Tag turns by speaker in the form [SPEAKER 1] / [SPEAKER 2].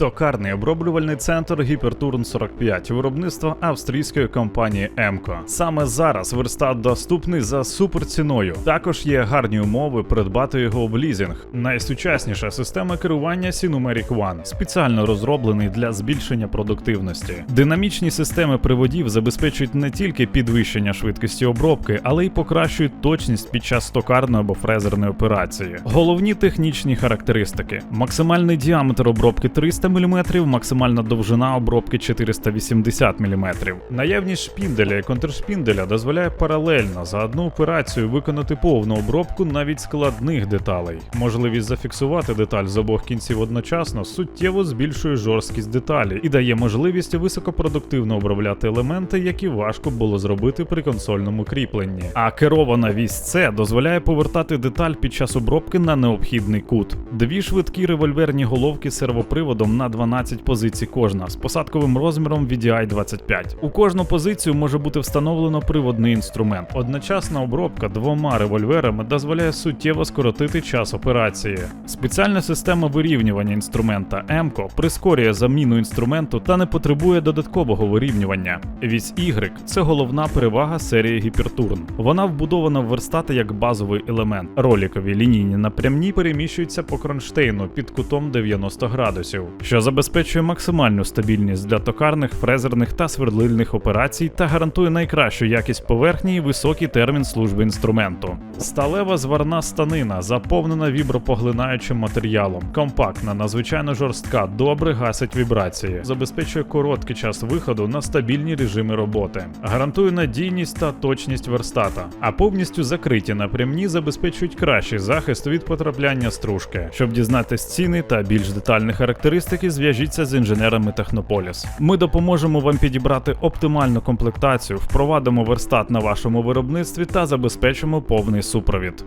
[SPEAKER 1] Токарний оброблювальний центр Гіпертурн 45 виробництва австрійської компанії Емко. Саме зараз верстат доступний за суперціною. Також є гарні умови придбати його в лізинг. Найсучасніша система керування Sinumeric One, спеціально розроблений для збільшення продуктивності. Динамічні системи приводів забезпечують не тільки підвищення швидкості обробки, але й покращують точність під час токарної або фрезерної операції. Головні технічні характеристики: максимальний діаметр обробки 300 мм, максимальна довжина обробки 480 мм. Наявність шпінделя і контршпінделя дозволяє паралельно за одну операцію виконати повну обробку навіть складних деталей. Можливість зафіксувати деталь з обох кінців одночасно суттєво збільшує жорсткість деталі і дає можливість високопродуктивно обробляти елементи, які важко було зробити при консольному кріпленні. А керована вісь С дозволяє повертати деталь під час обробки на необхідний кут. Дві швидкі револьверні головки з сервоприводом на 12 позицій кожна з посадковим розміром VDI 25. У кожну позицію може бути встановлено приводний інструмент. Одночасна обробка двома револьверами дозволяє суттєво скоротити час операції. Спеціальна система вирівнювання інструмента ЕМКО прискорює заміну інструменту та не потребує додаткового вирівнювання. Вісь Y – це головна перевага серії Гіпертурн. Вона вбудована в верстати як базовий елемент. Ролікові лінійні напрямні переміщуються по кронштейну під кутом 90 градусів, що забезпечує максимальну стабільність для токарних, фрезерних та свердлильних операцій та гарантує найкращу якість поверхні і високий термін служби інструменту. Сталева зварна станина заповнена вібропоглинаючим матеріалом, компактна, надзвичайно жорстка, добре гасить вібрації, забезпечує короткий час виходу на стабільні режими роботи, гарантує надійність та точність верстата, а повністю закриті напрямні забезпечують кращий захист від потрапляння стружки. Щоб дізнатись ціни та більш детальні характеристики, зв'яжіться з інженерами Технополіс. Ми допоможемо вам підібрати оптимальну комплектацію, впровадимо верстат на вашому виробництві та забезпечимо повний супровід.